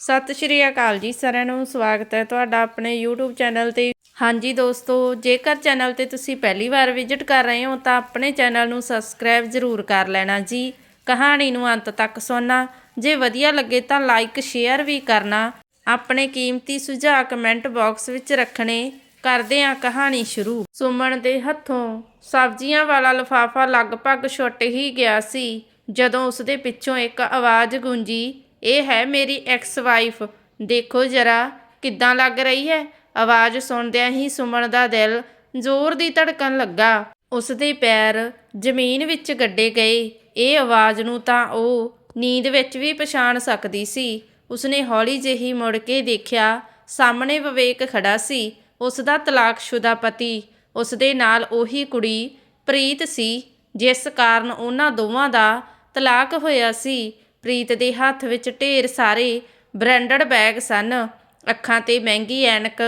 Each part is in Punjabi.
ਸਤਿ ਸ਼੍ਰੀ ਅਕਾਲ ਜੀ ਸਾਰਿਆਂ ਨੂੰ, ਸਵਾਗਤ ਹੈ ਤੁਹਾਡਾ ਆਪਣੇ YouTube ਚੈਨਲ ਤੇ। ਹਾਂਜੀ ਦੋਸਤੋ, ਜੇਕਰ ਚੈਨਲ ਤੇ ਤੁਸੀਂ ਪਹਿਲੀ ਵਾਰ ਵਿਜ਼ਿਟ ਕਰ ਰਹੇ ਹੋ, ਤਾਂ ਆਪਣੇ ਚੈਨਲ ਨੂੰ ਸਬਸਕ੍ਰਾਈਬ ਜ਼ਰੂਰ ਕਰ ਲੈਣਾ ਜੀ। ਕਹਾਣੀ ਨੂੰ ਅੰਤ ਤੱਕ ਸੁਣਨਾ। ਜੇ ਵਧੀਆ ਲੱਗੇ ਤਾਂ ਲਾਈਕ ਸ਼ੇਅਰ ਵੀ ਕਰਨਾ। ਆਪਣੇ ਕੀਮਤੀ ਸੁਝਾਅ ਕਮੈਂਟ ਬਾਕਸ ਵਿੱਚ ਰੱਖਣੇ। ਕਰਦੇ ਹਾਂ ਕਹਾਣੀ ਸ਼ੁਰੂ। ਸੁਮਨ ਦੇ ਹੱਥੋਂ ਸਬਜ਼ੀਆਂ ਵਾਲਾ ਲਿਫਾਫਾ ਲਗਭਗ ਛੁੱਟ ਹੀ ਗਿਆ ਸੀ, ਜਦੋਂ ਉਸਦੇ ਪਿੱਛੋਂ ਇੱਕ ਆਵਾਜ਼ ਗੂੰਜੀ ਇਹ ਹੈ ਮੇਰੀ ਐਕਸ ਵਾਈਫ ਦੇਖੋ ਜਰਾ, ਕਿੱਦਾਂ ਲੱਗ ਰਹੀ ਹੈ? ਆਵਾਜ਼ ਸੁਣਦਿਆਂ ਹੀ ਸੁਮਨ ਦਾ ਦਿਲ ਜ਼ੋਰ ਦੀ ਧੜਕਣ ਲੱਗਾ। ਉਸਦੇ ਪੈਰ ਜ਼ਮੀਨ ਵਿੱਚ ਗੱਡੇ ਗਏ। ਇਹ ਆਵਾਜ਼ ਨੂੰ ਤਾਂ ਉਹ ਨੀਂਦ ਵਿੱਚ ਵੀ ਪਛਾਣ ਸਕਦੀ ਸੀ। ਉਸਨੇ ਹੌਲੀ ਜਿਹੀ ਮੁੜ ਕੇ ਦੇਖਿਆ, ਸਾਹਮਣੇ ਵਿਵੇਕ ਖੜਾ ਸੀ। ਉਸ ਦਾ ਤਲਾਕਸ਼ੁਦਾ ਪਤੀ ਉਸ ਦੇ ਨਾਲ ਉਹੀ ਕੁੜੀ ਪ੍ਰੀਤ ਸੀ, ਜਿਸ ਕਾਰਨ ਉਹਨਾਂ ਦੋਵਾਂ ਦਾ ਤਲਾਕ ਹੋਇਆ ਸੀ। ਪ੍ਰੀਤ ਦੇ ਹੱਥ ਵਿੱਚ ਢੇਰ ਸਾਰੇ ਬ੍ਰਾਂਡਡ ਬੈਗ ਸਨ। ਅੱਖਾਂ ਤੇ ਮਹਿੰਗੀ ਐਨਕ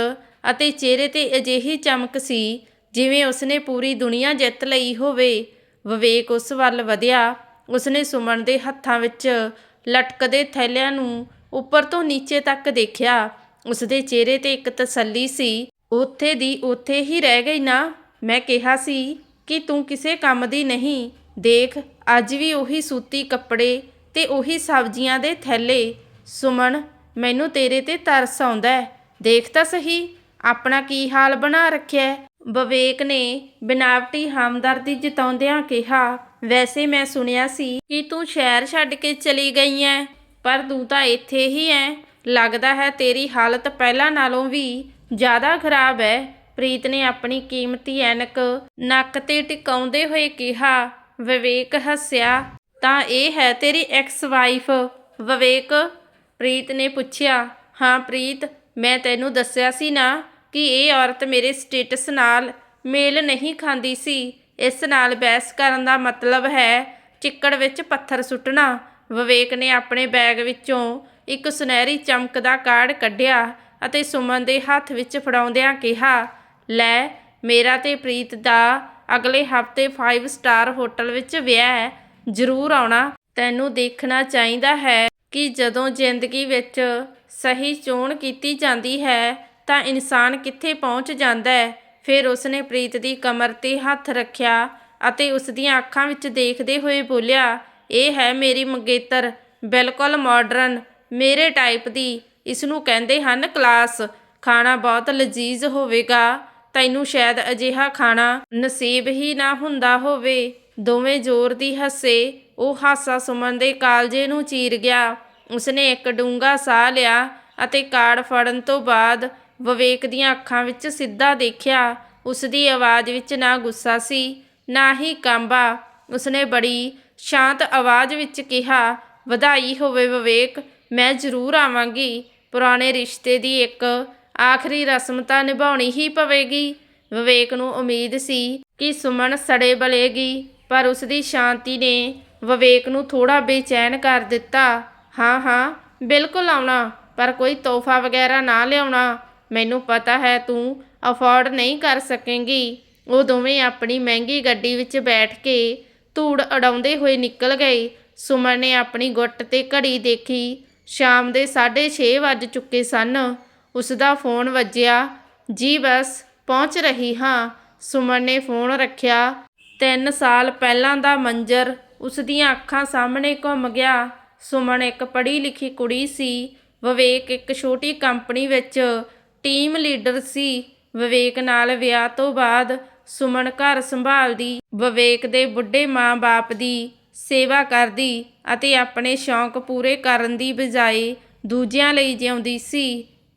ਅਤੇ ਚਿਹਰੇ ਤੇ ਅਜਿਹੀ ਚਮਕ ਸੀ ਜਿਵੇਂ ਉਸਨੇ ਪੂਰੀ ਦੁਨੀਆ ਜਿੱਤ ਲਈ ਹੋਵੇ। ਵਿਵੇਕ ਉਸ ਵੱਲ ਵਧਿਆ। ਉਸਨੇ ਸੁਮਨ ਦੇ ਹੱਥਾਂ ਵਿੱਚ ਲਟਕਦੇ ਥੈਲਿਆਂ ਨੂੰ ਉੱਪਰ ਤੋਂ ਨੀਚੇ ਤੱਕ ਦੇਖਿਆ। ਉਸਦੇ ਚਿਹਰੇ ਤੇ ਇੱਕ ਤਸੱਲੀ ਸੀ। ਉੱਥੇ ਦੀ ਉੱਥੇ ਹੀ ਰਹਿ ਗਈ ਨਾ। ਮੈਂ ਕਿਹਾ ਸੀ ਕਿ ਤੂੰ ਕਿਸੇ ਕੰਮ ਦੀ ਨਹੀਂ। ਦੇਖ, ਅੱਜ ਵੀ ਉਹੀ ਸੂਤੀ ਕੱਪੜੇ ਤੇ ਉਹੀ ਸਬਜ਼ੀਆਂ ਦੇ ਥੈਲੇ। ਸੁਮਨ, ਮੈਨੂੰ ਤੇਰੇ ਤੇ ਤਰਸ ਆਉਂਦਾ ਦੇਖ ਤਾਂ ਸਹੀ, ਆਪਣਾ ਕੀ ਹਾਲ ਬਣਾ ਰੱਖਿਆ ਵਿਵੇਕ ਨੇ ਬਿਨਾਵਟੀ ਹਮਦਰਦੀ ਜਤਾਉਂਦਿਆਂ ਕਿਹਾ, ਵੈਸੇ ਮੈਂ ਸੁਣਿਆ ਸੀ ਕਿ ਤੂੰ ਸ਼ਹਿਰ ਛੱਡ ਕੇ ਚਲੀ ਗਈ ਐ, ਪਰ ਤੂੰ ਤਾਂ ਇੱਥੇ ਹੀ ਐ। ਲੱਗਦਾ ਹੈ ਤੇਰੀ ਹਾਲਤ ਪਹਿਲਾਂ ਨਾਲੋਂ ਵੀ ਜ਼ਿਆਦਾ ਖਰਾਬ ਹੈ। ਪ੍ਰੀਤ ਨੇ ਆਪਣੀ ਕੀਮਤੀ ਐਨਕ ਨੱਕ ਤੇ ਟਿਕਾਉਂਦੇ ਹੋਏ ਕਿਹਾ। ਵਿਵੇਕ ਹੱਸਿਆ ਤਾਂ ਇਹ ਹੈ, ਤੇਰੀ ਐਕਸ ਵਾਈਫ ਵਿਵੇਕ ਪ੍ਰੀਤ ਨੇ ਪੁੱਛਿਆ, ਹਾਂ ਪ੍ਰੀਤ, ਮੈਂ ਤੈਨੂੰ ਦੱਸਿਆ ਸੀ ਨਾ ਕਿ ਇਹ ਔਰਤ ਮੇਰੇ ਸਟੇਟਸ ਨਾਲ ਮੇਲ ਨਹੀਂ ਖਾਂਦੀ ਸੀ। ਇਸ ਨਾਲ ਬਹਿਸ ਕਰਨ ਦਾ ਮਤਲਬ ਹੈ ਚਿੱਕੜ ਵਿੱਚ ਪੱਥਰ ਸੁੱਟਣਾ। ਵਿਵੇਕ ਨੇ ਆਪਣੇ ਬੈਗ ਵਿੱਚੋਂ ਇੱਕ ਸੁਨਹਿਰੀ ਚਮਕਦਾ ਕਾਰਡ ਕੱਢਿਆ ਅਤੇ ਸੁਮਨ ਦੇ ਹੱਥ ਵਿੱਚ ਫੜਾਉਂਦਿਆਂ ਕਿਹਾ, ਲੈ, ਮੇਰਾ ਤੇ ਪ੍ਰੀਤ ਦਾ ਅਗਲੇ ਹਫ਼ਤੇ 5 ਸਟਾਰ ਹੋਟਲ ਵਿੱਚ ਵਿਆਹ ਹੈ। ਜ਼ਰੂਰ ਆਉਣਾ। ਤੈਨੂੰ ਦੇਖਣਾ ਚਾਹੀਦਾ ਹੈ ਕਿ ਜਦੋਂ ਜ਼ਿੰਦਗੀ ਵਿੱਚ ਸਹੀ ਚੋਣ ਕੀਤੀ ਜਾਂਦੀ ਹੈ, ਤਾਂ ਇਨਸਾਨ ਕਿੱਥੇ ਪਹੁੰਚ ਜਾਂਦਾ ਹੈ? ਫਿਰ ਉਸਨੇ ਪ੍ਰੀਤ ਦੀ ਕਮਰ ਤੇ ਹੱਥ ਰੱਖਿਆ ਅਤੇ ਉਸ ਦੀਆਂ ਅੱਖਾਂ ਵਿੱਚ ਦੇਖਦੇ ਹੋਏ ਬੋਲਿਆ, ਇਹ ਹੈ ਮੇਰੀ ਮੰਗੇਤਰ, ਬਿਲਕੁਲ ਮਾਡਰਨ ਮੇਰੇ ਟਾਈਪ ਦੀ। ਇਸ ਨੂੰ ਕਹਿੰਦੇ ਹਨ ਕਲਾਸ ਖਾਣਾ ਬਹੁਤ ਲਜ਼ੀਜ਼ ਹੋਵੇਗਾ। ਤੈਨੂੰ ਸ਼ਾਇਦ ਅਜਿਹਾ ਖਾਣਾ ਨਸੀਬ ਹੀ ਨਾ ਹੁੰਦਾ ਹੋਵੇ। ਦੋਵੇਂ ਜ਼ੋਰ ਦੀ ਹੱਸੇ, ਉਹ ਹਾਸਾ ਸੁਮਨ ਦੇ ਕਾਲਜੇ ਨੂੰ ਚੀਰ ਗਿਆ। ਉਸਨੇ ਇੱਕ ਡੂੰਘਾ ਸਾਹ ਲਿਆ ਅਤੇ ਕਾਰਡ ਫੜਨ ਤੋਂ ਬਾਅਦ ਵਿਵੇਕ ਦੀਆਂ ਅੱਖਾਂ ਵਿੱਚ ਸਿੱਧਾ ਦੇਖਿਆ। ਉਸ ਦੀ ਆਵਾਜ਼ ਵਿੱਚ ਨਾ ਗੁੱਸਾ ਸੀ, ਨਾ ਹੀ ਕਾਂਬਾ। ਉਸਨੇ ਬੜੀ ਸ਼ਾਂਤ ਆਵਾਜ਼ ਵਿੱਚ ਕਿਹਾ, ਵਧਾਈ ਹੋਵੇ ਵਿਵੇਕ, ਮੈਂ ਜ਼ਰੂਰ ਆਵਾਂਗੀ। ਪੁਰਾਣੇ ਰਿਸ਼ਤੇ ਦੀ ਇੱਕ ਆਖਰੀ ਰਸਮ ਤਾਂ ਨਿਭਾਉਣੀ ਹੀ ਪਵੇਗੀ। ਵਿਵੇਕ ਨੂੰ ਉਮੀਦ ਸੀ ਕਿ ਸੁਮਨ ਸੜੇ ਬਲੇਗੀ। ਪਰ ਉਸ ਦੀ ਸ਼ਾਂਤੀ ਨੇ ਵਿਵੇਕ ਨੂੰ ਥੋੜਾ ਬੇਚੈਨ ਕਰ ਦਿੱਤਾ। ਹਾਂ ਹਾਂ, ਬਿਲਕੁਲ ਆਉਣਾ, ਪਰ ਕੋਈ ਤੋਹਫਾ ਵਗੈਰਾ ਨਾ ਲਿਆਉਣਾ। ਮੈਨੂੰ ਪਤਾ ਹੈ ਤੂੰ ਅਫੋਰਡ ਨਹੀਂ ਕਰ ਸਕੇਂਗੀ। ਉਹ ਦੋਵੇਂ ਆਪਣੀ ਮਹਿੰਗੀ ਗੱਡੀ ਵਿੱਚ ਬੈਠ ਕੇ ਧੂੜ ਅੜਾਉਂਦੇ ਹੋਏ ਨਿਕਲ ਗਏ। ਸੁਮਨ ਨੇ ਆਪਣੀ ਗੁੱਟ ਤੇ ਘੜੀ ਦੇਖੀ। ਸ਼ਾਮ ਦੇ 6:30 ਵੱਜ ਚੁੱਕੇ ਸਨ। ਉਸ ਦਾ ਫੋਨ ਵੱਜਿਆ, ਜੀ ਬਸ, ਪਹੁੰਚ ਰਹੀ ਹਾਂ। ਸੁਮਨ ਨੇ ਫੋਨ ਰੱਖਿਆ। ਤਿੰਨ ਸਾਲ ਪਹਿਲਾਂ ਦਾ ਮੰਜ਼ਰ ਉਸ ਦੀਆਂ ਅੱਖਾਂ ਸਾਹਮਣੇ ਘੁੰਮ ਗਿਆ। ਸੁਮਨ ਇੱਕ ਪੜ੍ਹੀ ਲਿਖੀ ਕੁੜੀ ਸੀ। ਵਿਵੇਕ ਇੱਕ ਛੋਟੀ ਕੰਪਨੀ ਵਿੱਚ ਟੀਮ ਲੀਡਰ ਸੀ। ਵਿਵੇਕ ਨਾਲ ਵਿਆਹ ਤੋਂ ਬਾਅਦ ਸੁਮਨ ਘਰ ਸੰਭਾਲਦੀ, ਵਿਵੇਕ ਦੇ ਬੁੱਢੇ ਮਾਂ-ਬਾਪ ਦੀ ਸੇਵਾ ਕਰਦੀ ਅਤੇ ਆਪਣੇ ਸ਼ੌਂਕ ਪੂਰੇ ਕਰਨ ਦੀ ਬਜਾਏ ਦੂਜਿਆਂ ਲਈ ਜਿਉਂਦੀ ਸੀ।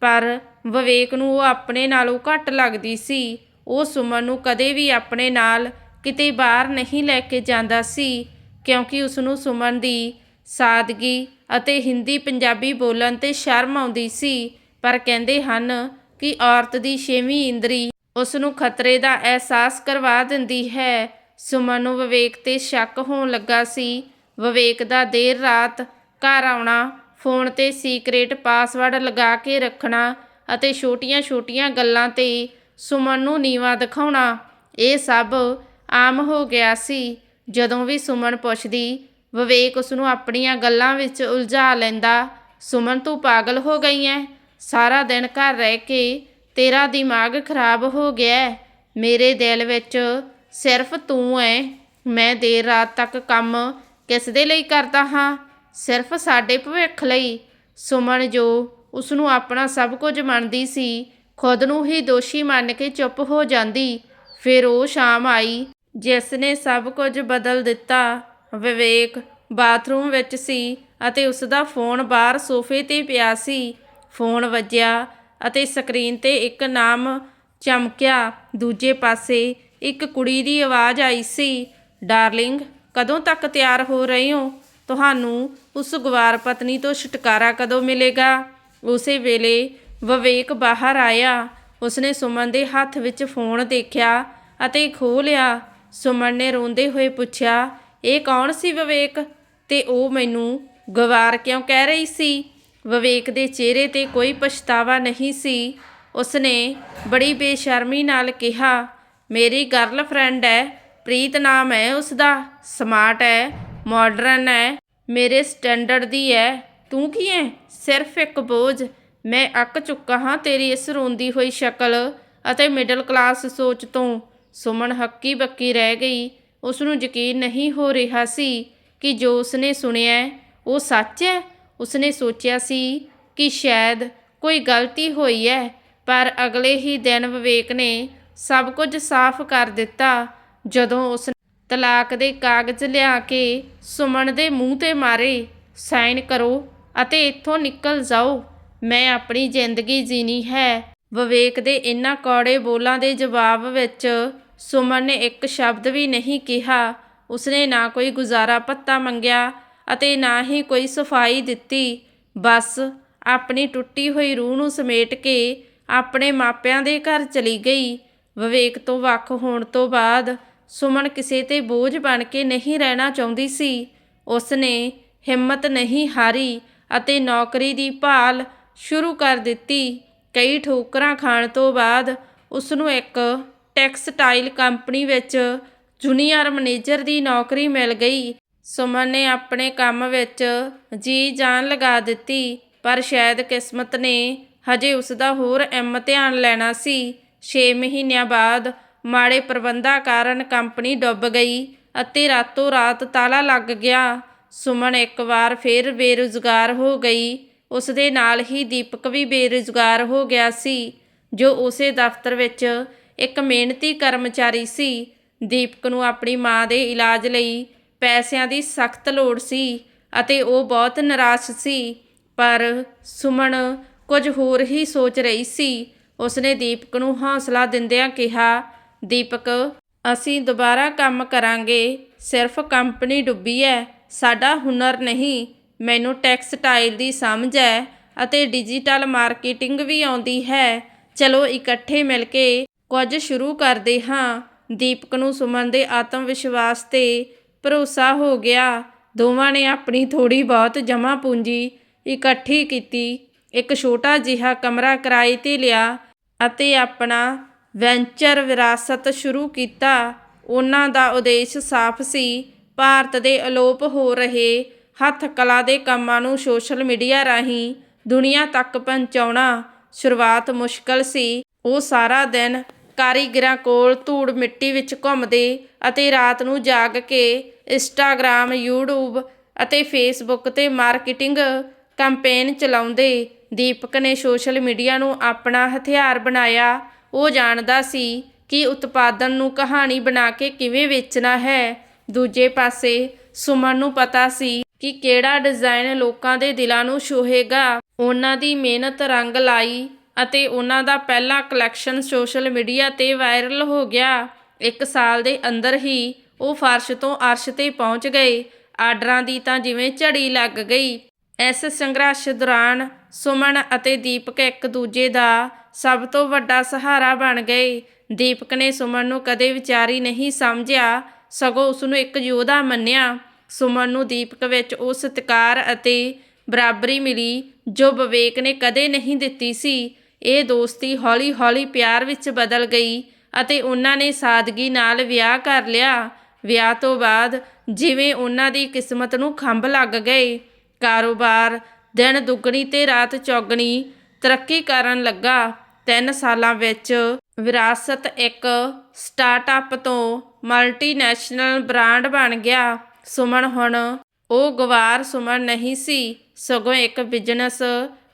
ਪਰ ਵਿਵੇਕ ਨੂੰ ਉਹ ਆਪਣੇ ਨਾਲੋਂ ਘੱਟ ਲੱਗਦੀ ਸੀ। ਉਹ ਸੁਮਨ ਨੂੰ ਕਦੇ ਵੀ ਆਪਣੇ ਨਾਲ ਕਿਤੇ ਬਾਹਰ ਨਹੀਂ ਲੈ ਕੇ ਜਾਂਦਾ ਸੀ, ਕਿਉਂਕਿ ਉਸ ਨੂੰ ਸੁਮਨ ਦੀ ਸਾਦਗੀ ਅਤੇ ਹਿੰਦੀ ਪੰਜਾਬੀ ਬੋਲਣ ਤੇ ਸ਼ਰਮ ਆਉਂਦੀ ਸੀ। ਪਰ ਕਹਿੰਦੇ ਹਨ ਕਿ ਔਰਤ ਦੀ ਛੇਵੀਂ ਇੰਦਰੀ ਉਸ ਨੂੰ ਖਤਰੇ ਦਾ ਅਹਿਸਾਸ ਕਰਵਾ ਦਿੰਦੀ ਹੈ। ਸੁਮਨ ਨੂੰ ਵਿਵੇਕ ਤੇ ਸ਼ੱਕ ਹੋਣ ਲੱਗਾ ਸੀ। ਵਿਵੇਕ ਦਾ ਦੇਰ ਰਾਤ ਘਰ ਆਉਣਾ, ਫੋਨ ਤੇ ਸੀਕ੍ਰੇਟ ਪਾਸਵਰਡ ਲਗਾ ਕੇ ਰੱਖਣਾ ਅਤੇ ਛੋਟੀਆਂ-ਛੋਟੀਆਂ ਗੱਲਾਂ ਤੇ ਸੁਮਨ ਨੂੰ ਨੀਵਾ ਦਿਖਾਉਣਾ, ਇਹ ਸਭ ਆਮ ਹੋ ਗਿਆ ਸੀ। ਜਦੋਂ ਵੀ ਸੁਮਨ ਪੁੱਛਦੀ, ਵਿਵੇਕ ਉਸ ਨੂੰ ਆਪਣੀਆਂ ਗੱਲਾਂ ਵਿੱਚ ਉਲਝਾ ਲੈਂਦਾ, ਸੁਮਨ ਤੂੰ ਪਾਗਲ ਹੋ ਗਈ ਐ? ਸਾਰਾ ਦਿਨ ਘਰ ਰਹਿ ਕੇ ਤੇਰਾ ਦਿਮਾਗ ਖਰਾਬ ਹੋ ਗਿਆ ਮੇਰੇ ਦਿਲ ਵਿੱਚ ਸਿਰਫ ਤੂੰ ਐ। ਮੈਂ ਦੇਰ ਰਾਤ ਤੱਕ ਕੰਮ ਕਿਸ ਦੇ ਲਈ ਕਰਦਾ ਹਾਂ? ਸਿਰਫ ਸਾਡੇ ਭਵਿੱਖ ਲਈ। ਸੁਮਨ ਜੋ ਉਸ ਨੂੰ ਆਪਣਾ ਸਭ ਕੁਝ ਮੰਨਦੀ ਸੀ, ਖੁਦ ਨੂੰ ਹੀ ਦੋਸ਼ੀ ਮੰਨ ਕੇ ਚੁੱਪ ਹੋ ਜਾਂਦੀ। ਫਿਰ ਉਹ ਸ਼ਾਮ ਆਈ ਜਿਸ ਨੇ ਸਭ ਕੁਝ ਬਦਲ ਦਿੱਤਾ। ਵਿਵੇਕ ਬਾਥਰੂਮ ਵਿੱਚ ਸੀ ਅਤੇ ਉਸ ਦਾ ਫੋਨ ਬਾਹਰ ਸੋਫੇ ਤੇ ਪਿਆ ਸੀ। ਫੋਨ ਵੱਜਿਆ ਅਤੇ ਸਕਰੀਨ ਤੇ ਇੱਕ ਨਾਮ ਚਮਕਿਆ। ਦੂਜੇ ਪਾਸੇ ਇੱਕ ਕੁੜੀ ਦੀ ਆਵਾਜ਼ ਆਈ ਸੀ ਡਾਰਲਿੰਗ ਕਦੋਂ ਤੱਕ ਤਿਆਰ ਹੋ ਰਹੇ ਹੋ? ਤੁਹਾਨੂੰ ਉਸ ਗਵਾਰ ਪਤਨੀ ਤੋਂ ਛੁਟਕਾਰਾ ਕਦੋਂ ਮਿਲੇਗਾ? ਉਸੇ ਵੇਲੇ ਵਿਵੇਕ ਬਾਹਰ ਆਇਆ। ਉਸਨੇ ਸੁਮਨ ਦੇ ਹੱਥ ਵਿੱਚ ਫੋਨ ਦੇਖਿਆ ਅਤੇ ਖੋਹ ਲਿਆ। ਸੁਮਨ ਨੇ ਰੋਂਦੇ ਹੋਏ ਪੁੱਛਿਆ, ਇਹ ਕੌਣ ਸੀ ਵਿਵੇਕ? ਤੇ ਉਹ ਮੈਨੂੰ, ਗਵਾਰ ਕਿਉਂ ਕਹਿ ਰਹੀ ਸੀ? ਵਿਵੇਕ ਦੇ ਚਿਹਰੇ ਤੇ ਕੋਈ ਪਛਤਾਵਾ ਨਹੀਂ ਸੀ। ਉਸਨੇ ਬੜੀ ਬੇਸ਼ਰਮੀ ਨਾਲ ਕਿਹਾ, ਮੇਰੀ ਗਰਲਫ੍ਰੈਂਡ ਹੈ, ਪ੍ਰੀਤ ਨਾਮ ਹੈ ਉਸਦਾ ਸਮਾਰਟ ਹੈ ਮਾਡਰਨ ਹੈ, ਮੇਰੇ ਸਟੈਂਡਰਡ ਦੀ ਹੈ। ਤੂੰ ਕੀ ਹੈ ਸਿਰਫ ਇੱਕ ਬੋਝ। ਮੈਂ ਅੱਕ ਚੁੱਕਾ ਹਾਂ ਤੇਰੀ ਇਸ ਰੋਂਦੀ ਹੋਈ ਸ਼ਕਲ ਅਤੇ ਮਿਡਲ ਕਲਾਸ ਸੋਚ ਤੋਂ। ਸੁਮਨ ਹੱਕੀ ਬੱਕੀ ਰਹਿ ਗਈ। ਉਸ ਨੂੰ ਯਕੀਨ ਨਹੀਂ ਹੋ ਰਿਹਾ ਸੀ ਕਿ ਜੋ ਉਸਨੇ ਸੁਣਿਆ ਉਹ ਸੱਚ ਹੈ। ਉਸਨੇ ਸੋਚਿਆ ਸੀ ਕਿ ਸ਼ਾਇਦ ਕੋਈ ਗਲਤੀ ਹੋਈ ਹੈ, ਪਰ ਅਗਲੇ ਹੀ ਦਿਨ ਵਿਵੇਕ ਨੇ ਸਭ ਕੁਝ ਸਾਫ਼ ਕਰ ਦਿੱਤਾ। ਜਦੋਂ ਉਸ ਤਲਾਕ ਦੇ ਕਾਗਜ਼ ਲਿਆ ਕੇ ਸੁਮਨ ਦੇ ਮੂੰਹ ਤੇ ਮਾਰੇ, ਸਾਈਨ ਕਰੋ ਅਤੇ ਇੱਥੋਂ ਨਿਕਲ ਜਾਓ। ਮੈਂ ਆਪਣੀ ਜ਼ਿੰਦਗੀ ਜੀਣੀ ਹੈ। ਵਿਵੇਕ ਦੇ ਇਨ੍ਹਾਂ ਕੌੜੇ ਬੋਲਾਂ ਦੇ ਜਵਾਬ ਵਿੱਚ ਸੁਮਨ ਨੇ ਇੱਕ ਸ਼ਬਦ ਵੀ ਨਹੀਂ ਕਿਹਾ। ਉਸਨੇ ਨਾ ਕੋਈ ਗੁਜ਼ਾਰਾ ਪੱਤਾ ਮੰਗਿਆ ਅਤੇ ਨਾ ਹੀ ਕੋਈ ਸਫ਼ਾਈ ਦਿੱਤੀ। ਬਸ ਆਪਣੀ ਟੁੱਟੀ ਹੋਈ ਰੂਹ ਨੂੰ ਸਮੇਟ ਕੇ ਆਪਣੇ ਮਾਪਿਆਂ ਦੇ ਘਰ ਚਲੀ ਗਈ। ਵਿਵੇਕ ਤੋਂ ਵੱਖ ਹੋਣ ਤੋਂ ਬਾਅਦ ਸੁਮਨ ਕਿਸੇ ਤੇ ਬੋਝ ਬਣ ਕੇ ਨਹੀਂ ਰਹਿਣਾ ਚਾਹੁੰਦੀ ਸੀ। ਉਸਨੇ ਹਿੰਮਤ ਨਹੀਂ ਹਾਰੀ ਅਤੇ ਨੌਕਰੀ ਦੀ ਭਾਲ ਸ਼ੁਰੂ ਕਰ ਦਿੱਤੀ। ਕਈ ਠੋਕਰਾਂ ਖਾਣ ਤੋਂ ਬਾਅਦ ਉਸ ਨੂੰ ਇੱਕ ਟੈਕਸਟਾਈਲ ਕੰਪਨੀ ਵਿੱਚ ਜੂਨੀਅਰ ਮੈਨੇਜਰ ਦੀ ਨੌਕਰੀ ਮਿਲ ਗਈ। ਸੁਮਨ ਨੇ ਆਪਣੇ ਕੰਮ ਵਿੱਚ ਜੀ ਜਾਨ ਲਗਾ ਦਿੱਤੀ, ਪਰ ਸ਼ਾਇਦ ਕਿਸਮਤ ਨੇ ਹਜੇ ਉਸ ਦਾ ਹੋਰ ਧਿਆਨ ਲੈਣਾ ਸੀ। 6 ਮਹੀਨਿਆਂ ਬਾਅਦ ਮਾੜੇ ਪ੍ਰਬੰਧਾਂ ਕਾਰਨ ਕੰਪਨੀ ਡੁੱਬ ਗਈ ਅਤੇ ਰਾਤੋਂ ਰਾਤ ਤਾਲਾ ਲੱਗ ਗਿਆ। ਸੁਮਨ ਇੱਕ ਵਾਰ ਫਿਰ ਬੇਰੁਜ਼ਗਾਰ ਹੋ ਗਈ। ਉਸ ਦੇ ਨਾਲ ਹੀ ਦੀਪਕ ਵੀ ਬੇਰੁਜ਼ਗਾਰ ਹੋ ਗਿਆ ਸੀ, ਜੋ ਉਸੇ ਦਫ਼ਤਰ ਵਿੱਚ ਇੱਕ ਮਿਹਨਤੀ ਕਰਮਚਾਰੀ ਸੀ। ਦੀਪਕ ਨੂੰ ਆਪਣੀ ਮਾਂ ਦੇ ਇਲਾਜ ਲਈ ਪੈਸਿਆਂ ਦੀ ਸਖਤ ਲੋੜ ਸੀ ਅਤੇ ਉਹ ਬਹੁਤ ਨਿਰਾਸ਼ ਸੀ। ਪਰ ਸੁਮਨ ਕੁਝ ਹੋਰ ਹੀ ਸੋਚ ਰਹੀ ਸੀ। ਉਸਨੇ ਦੀਪਕ ਨੂੰ ਹੌਸਲਾ ਦਿੰਦਿਆਂ ਕਿਹਾ, ਦੀਪਕ, ਅਸੀਂ ਦੁਬਾਰਾ ਕੰਮ ਕਰਾਂਗੇ। ਸਿਰਫ ਕੰਪਨੀ ਡੁੱਬੀ ਹੈ ਸਾਡਾ ਹੁਨਰ ਨਹੀਂ। ਮੈਨੂੰ ਟੈਕਸਟਾਈਲ ਦੀ ਸਮਝ ਹੈ ਅਤੇ ਡਿਜੀਟਲ ਮਾਰਕੀਟਿੰਗ ਵੀ ਆਉਂਦੀ ਹੈ। ਚਲੋ, ਇਕੱਠੇ ਮਿਲ ਕੇ ਕੁਝ ਸ਼ੁਰੂ ਕਰਦੇ ਹਾਂ। ਦੀਪਕ ਨੂੰ ਸੁਮਨ ਦੇ ਆਤਮ ਵਿਸ਼ਵਾਸ ਤੇ ਭਰੋਸਾ ਹੋ ਗਿਆ। ਦੋਵਾਂ ਨੇ ਆਪਣੀ ਥੋੜੀ ਬਹੁਤ ਜਮ੍ਹਾਂ ਪੂੰਜੀ ਇਕੱਠੀ ਕੀਤੀ। ਇੱਕ ਛੋਟਾ ਜਿਹਾ ਕਮਰਾ ਕਿਰਾਏ ਤੇ ਲਿਆ ਅਤੇ ਆਪਣਾ ਵੈਂਚਰ ਵਿਰਾਸਤ ਸ਼ੁਰੂ ਕੀਤਾ। ਉਹਨਾਂ ਦਾ ਉਦੇਸ਼ ਸਾਫ਼ ਸੀ। ਭਾਰਤ ਦੇ ਅਲੋਪ ਹੋ ਰਹੇ ਹੱਥ ਕਲਾ ਦੇ ਕੰਮਾਂ ਨੂੰ ਸੋਸ਼ਲ ਮੀਡੀਆ ਰਾਹੀਂ ਦੁਨੀਆ ਤੱਕ ਪਹੁੰਚਾਉਣਾ ਸ਼ੁਰੂਆਤ ਮੁਸ਼ਕਲ ਸੀ। ਉਹ ਸਾਰਾ ਦਿਨ ਕਾਰੀਗਰਾਂ ਕੋਲ ਧੂੜ ਮਿੱਟੀ ਵਿੱਚ ਘੁੰਮਦੇ ਅਤੇ ਰਾਤ ਨੂੰ ਜਾਗ ਕੇ ਇੰਸਟਾਗ੍ਰਾਮ ਯੂਟਿਊਬ ਅਤੇ ਫੇਸਬੁੱਕ ਤੇ ਮਾਰਕੀਟਿੰਗ ਕੈਂਪੇਨ ਚਲਾਉਂਦੇ। ਦੀਪਕ ਨੇ ਸੋਸ਼ਲ ਮੀਡੀਆ ਨੂੰ ਆਪਣਾ ਹਥਿਆਰ ਬਣਾਇਆ। ਉਹ ਜਾਣਦਾ ਸੀ ਕਿ ਉਤਪਾਦਨ ਨੂੰ ਕਹਾਣੀ ਬਣਾ ਕੇ ਕਿਵੇਂ ਵੇਚਣਾ ਹੈ। ਦੂਜੇ ਪਾਸੇ ਸੁਮਨ ਨੂੰ ਪਤਾ ਸੀ ਕਿ ਕਿਹੜਾ ਡਿਜ਼ਾਈਨ ਲੋਕਾਂ ਦੇ ਦਿਲਾਂ ਨੂੰ ਛੂਹੇਗਾ। ਉਹਨਾਂ ਦੀ ਮਿਹਨਤ ਰੰਗ ਲਾਈ ਅਤੇ ਉਹਨਾਂ ਦਾ ਪਹਿਲਾ ਕਲੈਕਸ਼ਨ ਸੋਸ਼ਲ ਮੀਡੀਆ ਤੇ ਵਾਇਰਲ ਹੋ ਗਿਆ। ਇੱਕ ਸਾਲ ਦੇ ਅੰਦਰ ਹੀ ਉਹ ਫਰਸ਼ ਤੋਂ ਅਰਸ਼ ਤੇ ਪਹੁੰਚ ਗਏ। ਆਰਡਰਾਂ ਦੀ ਤਾਂ ਜਿਵੇਂ ਝੜੀ ਲੱਗ ਗਈ। ਇਸ ਸੰਘਰਸ਼ ਦੌਰਾਨ ਸੁਮਨ ਅਤੇ ਦੀਪਕ ਇੱਕ ਦੂਜੇ ਦਾ ਸਭ ਤੋਂ ਵੱਡਾ ਸਹਾਰਾ ਬਣ ਗਏ। ਦੀਪਕ ਨੇ ਸੁਮਨ ਨੂੰ ਕਦੇ ਵਿਚਾਰੀ ਨਹੀਂ ਸਮਝਿਆ। ਸਗੋਂ ਉਸ ਨੂੰ ਇੱਕ ਯੋਧਾ ਮੰਨਿਆ। ਸੁਮਨ ਨੂੰ ਦੀਪਕ ਵਿੱਚ ਉਹ ਸਤਿਕਾਰ ਅਤੇ ਬਰਾਬਰੀ ਮਿਲੀ ਜੋ ਵਿਵੇਕ ਨੇ ਕਦੇ ਨਹੀਂ ਦਿੱਤੀ ਸੀ। ਇਹ ਦੋਸਤੀ ਹੌਲੀ-ਹੌਲੀ ਪਿਆਰ ਵਿੱਚ ਬਦਲ ਗਈ ਅਤੇ ਉਹਨਾਂ ਨੇ ਸਾਦਗੀ ਨਾਲ ਵਿਆਹ ਕਰ ਲਿਆ। ਵਿਆਹ ਤੋਂ ਬਾਅਦ ਜਿਵੇਂ ਉਹਨਾਂ ਦੀ ਕਿਸਮਤ ਨੂੰ ਖੰਭ ਲੱਗ ਗਏ, ਕਾਰੋਬਾਰ, ਦਿਨ ਦੁੱਗਣੀ ਤੇ ਰਾਤ ਚੌਗਣੀ, ਤਰੱਕੀ ਕਰਨ ਲੱਗਾ। ਤਿੰਨ ਸਾਲਾਂ ਵਿੱਚ ਵਿਰਾਸਤ ਇੱਕ ਸਟਾਰਟਅਪ ਤੋਂ ਮਲਟੀਨੈਸ਼ਨਲ ਬ੍ਰਾਂਡ ਬਣ ਗਿਆ। ਸੁਮਨ ਹੁਣ ਉਹ ਗਵਾਰ ਸੁਮਨ ਨਹੀਂ ਸੀ, ਸਗੋਂ ਇੱਕ ਬਿਜ਼ਨਸ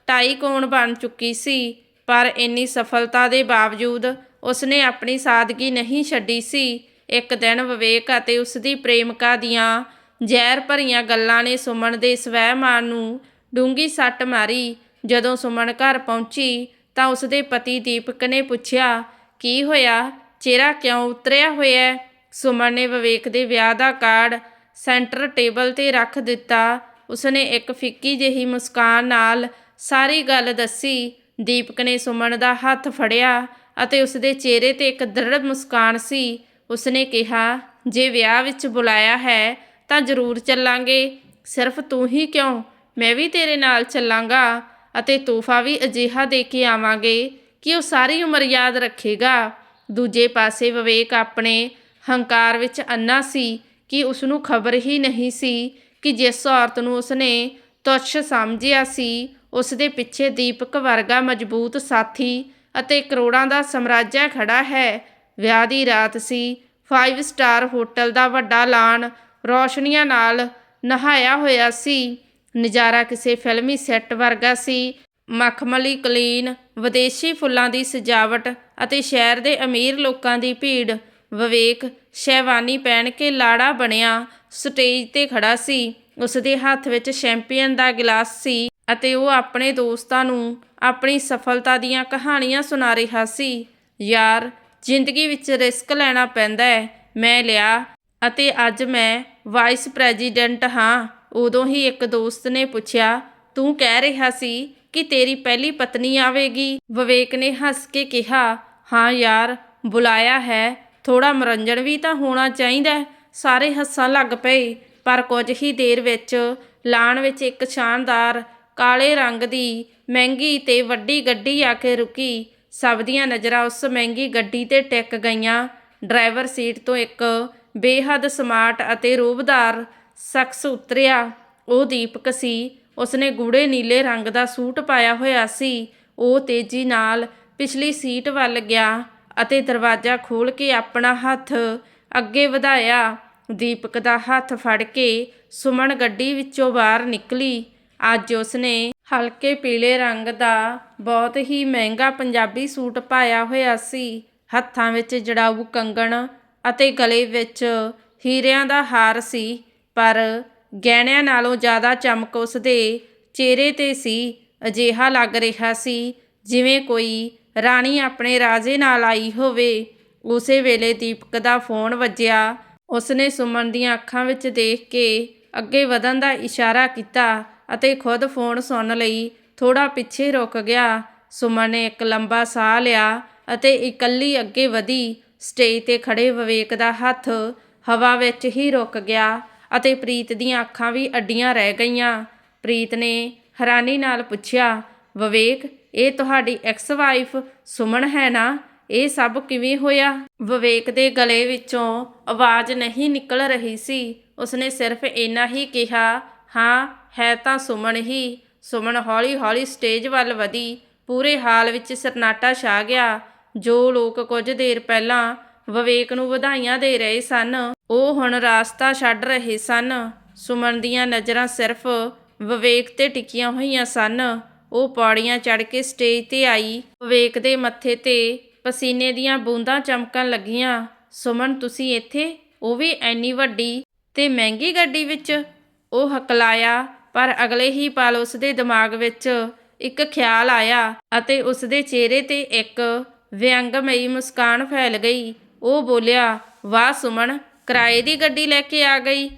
ਟਾਈਕੂਨ ਬਣ ਚੁੱਕੀ ਸੀ। ਪਰ ਇੰਨੀ ਸਫਲਤਾ ਦੇ ਬਾਵਜੂਦ ਉਸਨੇ ਆਪਣੀ ਸਾਦਗੀ ਨਹੀਂ ਛੱਡੀ ਸੀ। ਇੱਕ ਦਿਨ ਵਿਵੇਕ ਅਤੇ ਉਸ ਦੀ ਪ੍ਰੇਮਿਕਾ ਦੀਆਂ ਜ਼ਹਿਰ ਭਰੀਆਂ ਗੱਲਾਂ ਨੇ ਸੁਮਨ ਦੇ ਸਵੈਮਾਨ ਨੂੰ ਡੂੰਗੀ ਸੱਟ ਮਾਰੀ। ਜਦੋਂ ਸੁਮਨ ਘਰ ਪਹੁੰਚੀ ਤਾਂ ਉਸ ਦੇ ਪਤੀ ਦੀਪਕ ਨੇ ਪੁੱਛਿਆ, ਕੀ ਹੋਇਆ? ਚਿਹਰਾ ਕਿਉਂ ਉਤਰਿਆ ਹੋਇਆ ਸੁਮਨ ਨੇ ਵਿਵੇਕ ਦੇ ਵਿਆਹ ਦਾ ਕਾਰਡ ਸੈਂਟਰ ਟੇਬਲ ਤੇ ਰੱਖ ਦਿੱਤਾ। ਉਸਨੇ ਇੱਕ ਫਿੱਕੀ ਜਿਹੀ ਮੁਸਕਾਨ ਨਾਲ ਸਾਰੀ ਗੱਲ ਦੱਸੀ। ਦੀਪਕ ਨੇ ਸੁਮਨ ਦਾ ਹੱਥ ਫੜਿਆ ਅਤੇ ਉਸ ਦੇ ਚਿਹਰੇ ਤੇ ਇੱਕ ਦ੍ਰਿੜ ਮੁਸਕਾਨ ਸੀ। ਉਸਨੇ ਕਿਹਾ, ਜੇ ਵਿਆਹ ਵਿੱਚ ਬੁਲਾਇਆ ਹੈ ਤਾਂ ਜ਼ਰੂਰ ਚੱਲਾਂਗੇ। ਸਿਰਫ ਤੂੰ ਹੀ ਕਿਉਂ? ਮੈਂ ਵੀ ਤੇਰੇ ਨਾਲ ਚੱਲਾਂਗਾ ਅਤੇ ਤੋਹਫਾ ਵੀ ਅਜਿਹਾ ਦੇ ਕੇ ਆਵਾਂਗੇ ਕਿ ਉਹ ਸਾਰੀ ਉਮਰ ਯਾਦ ਰੱਖੇਗਾ। ਦੂਜੇ ਪਾਸੇ ਵਿਵੇਕ ਆਪਣੇ ਹੰਕਾਰ ਵਿੱਚ ਅੰਨਾ ਸੀ ਕਿ ਉਸ ਨੂੰ ਖਬਰ ਹੀ ਨਹੀਂ ਸੀ ਕਿ ਜਿਸ ਔਰਤ ਨੂੰ ਉਸਨੇ ਤੁੱਛ ਸਮਝਿਆ ਸੀ ਉਸ ਦੇ ਪਿੱਛੇ ਦੀਪਕ ਵਰਗਾ ਮਜ਼ਬੂਤ ਸਾਥੀ ਅਤੇ ਕਰੋੜਾਂ ਦਾ ਸਮਰਾਜਿਆ ਖੜਾ ਹੈ। ਵਿਆਹ ਦੀ ਰਾਤ ਸੀ। 5 ਸਟਾਰ ਹੋਟਲ ਦਾ ਵੱਡਾ ਲਾਨ ਰੌਸ਼ਨੀਆਂ ਨਾਲ ਨਹਾਇਆ ਹੋਇਆ ਸੀ। ਨਜ਼ਾਰਾ ਕਿਸੇ ਫਿਲਮੀ ਸੈੱਟ ਵਰਗਾ ਸੀ। ਮਖਮਲੀ, ਕਲੀਨ, ਵਿਦੇਸ਼ੀ ਫੁੱਲਾਂ ਦੀ ਸਜਾਵਟ ਅਤੇ ਸ਼ਹਿਰ ਦੇ ਅਮੀਰ ਲੋਕਾਂ ਦੀ ਭੀੜ। ਵਿਵੇਕ ਸ਼ੈਵਾਨੀ ਪਹਿਨ ਕੇ ਲਾੜਾ ਬਣਿਆ ਸਟੇਜ ਤੇ ਖੜਾ ਸੀ। ਉਸ ਦੇ ਹੱਥ ਵਿੱਚ ਸ਼ੈਂਪੀਅਨ ਦਾ ਗਲਾਸ ਸੀ। ਅਤੇ ਉਹ ਆਪਣੇ ਦੋਸਤਾਂ ਨੂੰ ਆਪਣੀ ਸਫਲਤਾ ਦੀਆਂ ਕਹਾਣੀਆਂ ਸੁਣਾ ਰਿਹਾ ਸੀ। ਯਾਰ, ਜ਼ਿੰਦਗੀ ਵਿੱਚ ਰਿਸਕ ਲੈਣਾ ਪੈਂਦਾ ਹੈ, ਮੈਂ ਲਿਆ ਅਤੇ ਅੱਜ ਮੈਂ ਵਾਈਸ ਪ੍ਰੈਜ਼ੀਡੈਂਟ ਹਾਂ। ਉਦੋਂ ਹੀ ਇੱਕ ਦੋਸਤ ਨੇ ਪੁੱਛਿਆ, ਤੂੰ ਕਹਿ ਰਿਹਾ ਸੀ ਕਿ ਤੇਰੀ ਪਹਿਲੀ ਪਤਨੀ ਆਵੇਗੀ? ਵਿਵੇਕ ਨੇ ਹੱਸ ਕੇ ਕਿਹਾ, ਹਾਂ ਯਾਰ, ਬੁਲਾਇਆ ਹੈ। ਥੋੜਾ ਮਨੋਰੰਜਨ ਵੀ ਤਾਂ ਹੋਣਾ ਚਾਹੀਦਾ ਸਾਰੇ ਹੱਸਣ ਲੱਗ ਪਏ, ਪਰ ਕੁਝ ਹੀ ਦੇਰ ਵਿੱਚ ਲਾਣ ਵਿੱਚ ਇੱਕ ਸ਼ਾਨਦਾਰ ਕਾਲੇ ਰੰਗ ਦੀ ਮਹਿੰਗੀ ਤੇ ਵੱਡੀ ਗੱਡੀ ਆ ਕੇ ਰੁਕੀ। ਸਭ ਦੀਆਂ ਨਜ਼ਰਾਂ ਉਸ ਮਹਿੰਗੀ ਗੱਡੀ ਤੇ ਟਿਕ ਗਈਆਂ। ਡਰਾਈਵਰ ਸੀਟ ਤੋਂ ਇੱਕ ਬੇਹੱਦ ਸਮਾਰਟ ਅਤੇ ਰੂਬਦਾਰ ਸ਼ਖਸ ਉਤਰਿਆ। ਉਹ ਦੀਪਕ ਸੀ। ਉਸਨੇ ਗੂੜੇ ਨੀਲੇ ਰੰਗ ਦਾ ਸੂਟ ਪਾਇਆ ਹੋਇਆ ਸੀ। ਉਹ ਤੇਜ਼ੀ ਨਾਲ ਪਿਛਲੀ ਸੀਟ ਵੱਲ ਗਿਆ ਅਤੇ ਦਰਵਾਜ਼ਾ ਖੋਲ੍ਹ ਕੇ ਆਪਣਾ ਹੱਥ ਅੱਗੇ ਵਧਾਇਆ। ਦੀਪਕ ਦਾ ਹੱਥ ਫੜ ਕੇ ਸੁਮਨ ਗੱਡੀ ਵਿੱਚੋਂ ਬਾਹਰ ਨਿਕਲੀ। ਅੱਜ ਉਸਨੇ ਹਲਕੇ ਪੀਲੇ ਰੰਗ ਦਾ ਬਹੁਤ ਹੀ ਮਹਿੰਗਾ ਪੰਜਾਬੀ ਸੂਟ ਪਾਇਆ ਹੋਇਆ ਸੀ। ਹੱਥਾਂ ਵਿੱਚ ਜੜਾਊ ਕੰਗਣ ਅਤੇ ਗਲੇ ਵਿੱਚ ਹੀਰਿਆਂ ਦਾ ਹਾਰ ਸੀ, ਪਰ ਗਹਿਣਿਆਂ ਨਾਲੋਂ ਜ਼ਿਆਦਾ ਚਮਕ ਉਸ ਦੇ ਚਿਹਰੇ ਤੇ ਸੀ, ਅਜਿਹਾ ਲੱਗ ਰਿਹਾ ਸੀ ਜਿਵੇਂ ਕੋਈ ਰਾਣੀ ਆਪਣੇ ਰਾਜੇ ਨਾਲ ਆਈ ਹੋਵੇ। ਉਸੇ ਵੇਲੇ ਦੀਪਕ ਦਾ ਫੋਨ ਵੱਜਿਆ। ਉਸਨੇ ਸੁਮਨ ਦੀਆਂ ਅੱਖਾਂ ਵਿੱਚ ਦੇਖ ਕੇ ਅੱਗੇ ਵਧਣ ਦਾ ਇਸ਼ਾਰਾ ਕੀਤਾ। ਅਤੇ ਖੁਦ ਫੋਨ ਸੁਣ ਲਈ। ਥੋੜਾ ਪਿੱਛੇ ਰੁਕ ਗਿਆ। ਸੁਮਨ ਨੇ ਇੱਕ ਲੰਬਾ ਸਾਹ ਲਿਆ ਅਤੇ ਇਕੱਲੀ ਅੱਗੇ ਵਧੀ। ਸਟੇਜ ਤੇ ਖੜੇ ਵਿਵੇਕ ਦਾ ਹੱਥ ਹਵਾ ਵਿੱਚ ਹੀ ਰੁਕ ਗਿਆ ਅਤੇ ਪ੍ਰੀਤ ਦੀਆਂ ਅੱਖਾਂ ਵੀ ਅੱਡੀਆਂ ਰਹਿ ਗਈਆਂ। ਪ੍ਰੀਤ ਨੇ ਹੈਰਾਨੀ ਨਾਲ ਪੁੱਛਿਆ, ਵਿਵੇਕ, ਇਹ ਤੁਹਾਡੀ ਐਕਸ ਵਾਈਫ ਸੁਮਨ ਹੈ ਨਾ? ਇਹ ਸਭ ਕਿਵੇਂ ਹੋਇਆ? ਵਿਵੇਕ ਦੇ ਗਲੇ ਵਿੱਚੋਂ ਆਵਾਜ਼ ਨਹੀਂ ਨਿਕਲ ਰਹੀ ਸੀ। ਉਸਨੇ ਸਿਰਫ ਇੰਨਾ ਹੀ ਕਿਹਾ ਹਾਂ, ਹੈ ਤਾਂ ਸੁਮਨ ਹੀ। ਸੁਮਨ ਹੌਲੀ-ਹੌਲੀ ਸਟੇਜ ਵੱਲ ਵਧੀ। ਪੂਰੇ ਹਾਲ ਵਿੱਚ ਸਰਨਾਟਾ ਛਾ ਗਿਆ। ਜੋ ਲੋਕ ਕੁਝ ਦੇਰ ਪਹਿਲਾਂ ਵਿਵੇਕ ਨੂੰ ਵਧਾਈਆਂ ਦੇ ਰਹੇ ਸਨ, ਉਹ ਹੁਣ ਰਾਸਤਾ ਛੱਡ ਰਹੇ ਸਨ। ਸੁਮਨ ਦੀਆਂ ਨਜ਼ਰਾਂ ਸਿਰਫ ਵਿਵੇਕ ਤੇ ਟਿਕੀਆਂ ਹੋਈਆਂ ਸਨ। ਉਹ ਪੌੜੀਆਂ ਚੜ੍ਹ ਕੇ ਸਟੇਜ ਤੇ ਆਈ। ਵਿਵੇਕ ਦੇ ਮੱਥੇ ਤੇ ਪਸੀਨੇ ਦੀਆਂ ਬੂੰਦਾਂ ਚਮਕਣ ਲੱਗੀਆਂ। ਸੁਮਨ, ਤੁਸੀਂ ਇੱਥੇ? ਉਹ ਵੀ ਐਨੀ ਵੱਡੀ ਤੇ ਮਹਿੰਗੀ ਗੱਡੀ ਵਿੱਚ? ਉਹ ਹਕਲਾਇਆ, ਪਰ ਅਗਲੇ ਹੀ ਪਲ ਉਸ ਦੇ ਦਿਮਾਗ ਵਿੱਚ ਇੱਕ ਖਿਆਲ ਆਇਆ ਅਤੇ ਉਸ ਦੇ ਚਿਹਰੇ ਤੇ ਇੱਕ ਵਿਅੰਗਮਈ ਮੁਸਕਾਨ ਫੈਲ ਗਈ। ਉਹ ਬੋਲਿਆ, ਵਾਹ ਸੁਮਨ, ਕਿਰਾਏ ਦੀ ਗੱਡੀ ਲੈ ਕੇ ਆ ਗਈ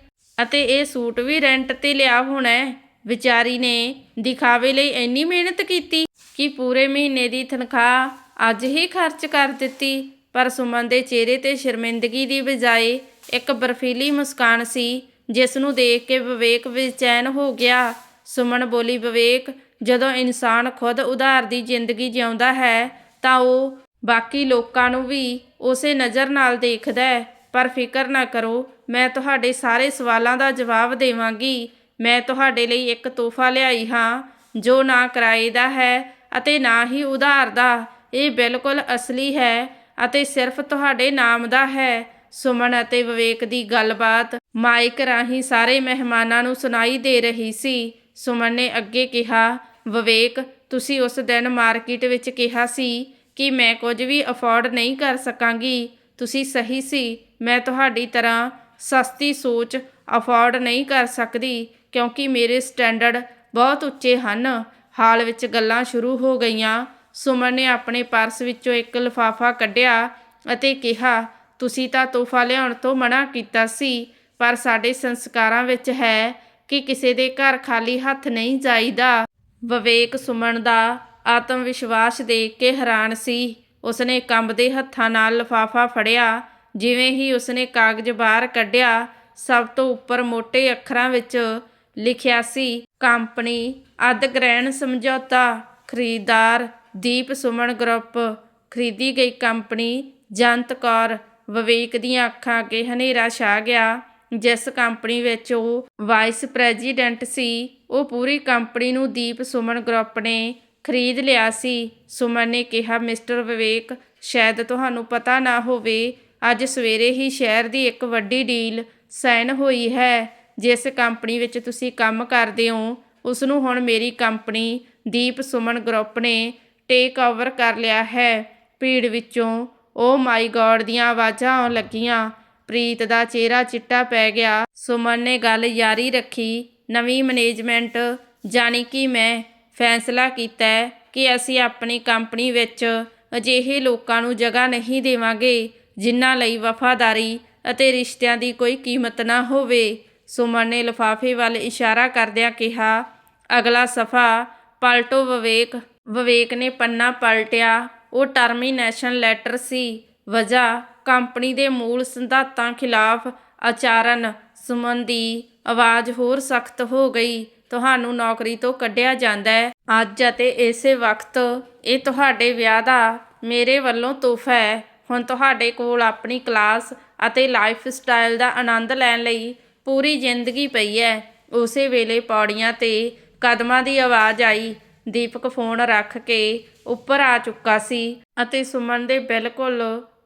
ਅਤੇ ਇਹ ਸੂਟ ਵੀ ਰੈਂਟ ਤੇ ਲਿਆ ਹੋਣਾ ਹੈ। ਵਿਚਾਰੀ ਨੇ ਦਿਖਾਵੇ ਲਈ ਇੰਨੀ ਮਿਹਨਤ ਕੀਤੀ ਕਿ ਪੂਰੇ ਮਹੀਨੇ ਦੀ ਤਨਖਾਹ ਅੱਜ ਹੀ ਖਰਚ ਕਰ ਦਿੱਤੀ। ਪਰ ਸੁਮਨ ਦੇ ਚਿਹਰੇ ਤੇ ਸ਼ਰਮਿੰਦਗੀ ਦੀ ਬਜਾਏ ਇੱਕ ਬਰਫੀਲੀ ਮੁਸਕਾਨ ਸੀ ਜਿਸ ਨੂੰ ਦੇਖ ਕੇ ਵਿਵੇਕ ਬੇਚੈਨ ਹੋ ਗਿਆ। ਸੁਮਨ ਬੋਲੀ, ਵਿਵੇਕ, ਜਦੋਂ ਇਨਸਾਨ ਖੁਦ ਉਧਾਰ ਦੀ ਜ਼ਿੰਦਗੀ ਜਿਉਂਦਾ ਹੈ, ਤਾਂ ਉਹ ਬਾਕੀ ਲੋਕਾਂ ਨੂੰ ਵੀ ਉਸੇ ਨਜ਼ਰ ਨਾਲ ਦੇਖਦਾ ਹੈ। ਪਰ ਫਿਕਰ ਨਾ ਕਰੋ, ਮੈਂ ਤੁਹਾਡੇ ਸਾਰੇ ਸਵਾਲਾਂ ਦਾ ਜਵਾਬ ਦੇਵਾਂਗੀ। ਮੈਂ ਤੁਹਾਡੇ ਲਈ ਇੱਕ ਤੋਹਫਾ ਲਿਆਈ ਹਾਂ, ਜੋ ਨਾ ਕਿਰਾਏ ਦਾ ਹੈ ਅਤੇ ਨਾ ਹੀ ਉਧਾਰ ਦਾ। ਇਹ ਬਿਲਕੁਲ ਅਸਲੀ ਹੈ ਅਤੇ ਸਿਰਫ ਤੁਹਾਡੇ ਨਾਮ ਦਾ ਹੈ। ਸੁਮਨ ਅਤੇ ਵਿਵੇਕ ਦੀ ਗੱਲਬਾਤ ਮਾਈਕ ਰਾਹੀਂ ਸਾਰੇ ਮਹਿਮਾਨਾਂ ਨੂੰ ਸੁਣਾਈ ਦੇ ਰਹੀ ਸੀ। ਸੁਮਨ ਨੇ ਅੱਗੇ ਕਿਹਾ, ਵਿਵੇਕ, ਤੁਸੀਂ ਉਸ ਦਿਨ ਮਾਰਕੀਟ ਵਿੱਚ ਕਿਹਾ ਸੀ ਕਿ ਮੈਂ ਕੁਝ ਵੀ ਅਫੋਰਡ ਨਹੀਂ ਕਰ ਸਕਾਂਗੀ। ਤੁਸੀਂ ਸਹੀ ਸੀ। ਮੈਂ ਤੁਹਾਡੀ ਤਰ੍ਹਾਂ ਸਸਤੀ ਸੋਚ ਅਫੋਰਡ ਨਹੀਂ ਕਰ ਸਕਦੀ, ਕਿਉਂਕਿ ਮੇਰੇ ਸਟੈਂਡਰਡ ਬਹੁਤ ਉੱਚੇ ਹਨ। ਹਾਲ ਵਿੱਚ ਗੱਲਾਂ ਸ਼ੁਰੂ ਹੋ ਗਈਆਂ। ਸੁਮਨ ਨੇ ਆਪਣੇ ਪਰਸ ਵਿੱਚੋਂ ਇੱਕ ਲਿਫਾਫਾ ਕੱਢਿਆ ਅਤੇ ਕਿਹਾ ਤੁਸੀਂ ਤਾਂ ਤੋਹਫਾ ਲਿਆਉਣ ਤੋਂ ਮਨਾ ਕੀਤਾ ਸੀ, ਪਰ ਸਾਡੇ ਸੰਸਕਾਰਾਂ ਵਿੱਚ ਹੈ ਕਿ ਕਿਸੇ ਦੇ ਘਰ ਖਾਲੀ ਹੱਥ ਨਹੀਂ ਜਾਈਦਾ। ਵਿਵੇਕ ਸੁਮਨ ਦਾ ਆਤਮ ਵਿਸ਼ਵਾਸ ਦੇਖ ਕੇ ਹੈਰਾਨ ਸੀ। ਉਸਨੇ ਕੰਬਦੇ ਹੱਥਾਂ ਨਾਲ ਲਿਫਾਫਾ ਫੜਿਆ, ਜਿਵੇਂ ਹੀ ਉਸਨੇ ਕਾਗਜ਼ ਬਾਹਰ ਕੱਢਿਆ, ਸਭ ਤੋਂ ਉੱਪਰ ਮੋٹے ਅੱਖਰਾਂ ਵਿੱਚ ਲਿਖਿਆ ਸੀ, ਕੰਪਨੀ, ਅੱਧ ਗ੍ਰਹਿਣ ਸਮਝੌਤਾ, ਖਰੀਦਦਾਰ, ਦੀਪ ਸੁਮਨ ਗਰੁੱਪ, ਖਰੀਦੀ ਗਈ ਕੰਪਨੀ, ਜੰਤ ਕੌਰ ਵਿਵੇਕ ਦੀਆਂ ਅੱਖਾਂ ਅੱਗੇ ਹਨੇਰਾ ਛਾ ਗਿਆ। ਜਿਸ ਕੰਪਨੀ ਵਿੱਚ ਉਹ ਵਾਈਸ ਪ੍ਰੈਜ਼ੀਡੈਂਟ ਸੀ, ਉਹ ਪੂਰੀ ਕੰਪਨੀ ਨੂੰ ਦੀਪ ਸੁਮਨ ਗਰੁੱਪ ਨੇ ਖਰੀਦ ਲਿਆ ਸੀ। ਸੁਮਨ ਨੇ ਕਿਹਾ, ਮਿਸਟਰ ਵਿਵੇਕ, ਸ਼ਾਇਦ ਤੁਹਾਨੂੰ ਪਤਾ ਨਾ ਹੋਵੇ, ਅੱਜ ਸਵੇਰੇ ਹੀ ਸ਼ਹਿਰ ਦੀ ਇੱਕ ਵੱਡੀ ਡੀਲ ਸਾਈਨ ਹੋਈ ਹੈ। ਜਿਸ ਕੰਪਨੀ ਵਿੱਚ ਤੁਸੀਂ ਕੰਮ ਕਰਦੇ ਹੋ, ਉਸ ਨੂੰ ਹੁਣ ਮੇਰੀ ਕੰਪਨੀ ਦੀਪ ਸੁਮਨ ਗਰੁੱਪ ਨੇ ਟੇਕ ਓਵਰ ਕਰ ਲਿਆ ਹੈ। ਭੀੜ ਵਿੱਚੋਂ ਓ ਮਾਈ ਗॉड ਦੀਆਂ ਆਵਾਜ਼ਾਂ ਆਉਣ ਲੱਗੀਆਂ। ਪ੍ਰੀਤ ਦਾ ਚਿਹਰਾ ਚਿੱਟਾ ਪੈ ਗਿਆ। ਸੁਮਨ ਨੇ ਗੱਲ ਜਾਰੀ ਰੱਖੀ। ਨਵੀਂ ਮੈਨੇਜਮੈਂਟ, ਜਾਣੀ ਕਿ ਮੈਂ, ਫੈਸਲਾ ਕੀਤਾ ਕਿ ਅਸੀਂ ਆਪਣੀ ਕੰਪਨੀ ਵਿੱਚ ਅਜਿਹੇ ਲੋਕਾਂ ਨੂੰ ਜਗ੍ਹਾ ਨਹੀਂ ਦੇਵਾਂਗੇ, ਜਿਨ੍ਹਾਂ ਲਈ ਵਫਾਦਾਰੀ ਅਤੇ ਰਿਸ਼ਤਿਆਂ ਦੀ ਕੋਈ ਕੀਮਤ ਨਾ ਹੋਵੇ। ਸੁਮਨ ਨੇ ਲਿਫਾਫੇ ਵੱਲ ਇਸ਼ਾਰਾ ਕਰਦਿਆਂ ਕਿਹਾ, ਅਗਲਾ ਸਫਾ ਪਲਟੋ ਵਿਵੇਕ। ਵਿਵੇਕ ਨੇ ਪੰਨਾ ਪਲਟਿਆ। ਉਹ ਟਰਮੀਨੇਸ਼ਨ ਲੈਟਰ ਸੀ। ਵਜ੍ਹਾ ਕੰਪਨੀ ਦੇ ਮੂਲ ਸਿਧਾਂਤਾਂ ਖਿਲਾਫ ਆਚਰਣ ਸੁਮਨ ਦੀ ਆਵਾਜ਼ ਹੋਰ ਸਖਤ ਹੋ ਗਈ। ਤੁਹਾਨੂੰ ਨੌਕਰੀ ਤੋਂ ਕੱਢਿਆ ਜਾਂਦਾ ਹੈ। ਅੱਜ ਅਤੇ ਇਸੇ ਵਕਤ ਇਹ ਤੁਹਾਡੇ ਵਿਆਹ ਦਾ ਮੇਰੇ ਵੱਲੋਂ ਤੋਹਫਾ ਹੈ। ਹੁਣ ਤੁਹਾਡੇ ਕੋਲ ਆਪਣੀ ਕਲਾਸ ਅਤੇ ਲਾਈਫ ਸਟਾਈਲ ਦਾ ਆਨੰਦ ਲੈਣ ਲਈ ਪੂਰੀ ਜ਼ਿੰਦਗੀ ਪਈ ਹੈ। ਉਸੇ ਵੇਲੇ ਪੌੜੀਆਂ ਤੇ ਕਦਮਾਂ ਦੀ ਆਵਾਜ਼ ਆਈ। ਦੀਪਕ ਫੋਨ ਰੱਖ ਕੇ ਉੱਪਰ ਆ ਚੁੱਕਾ ਸੀ ਅਤੇ ਸੁਮਨ ਦੇ ਬਿਲਕੁਲ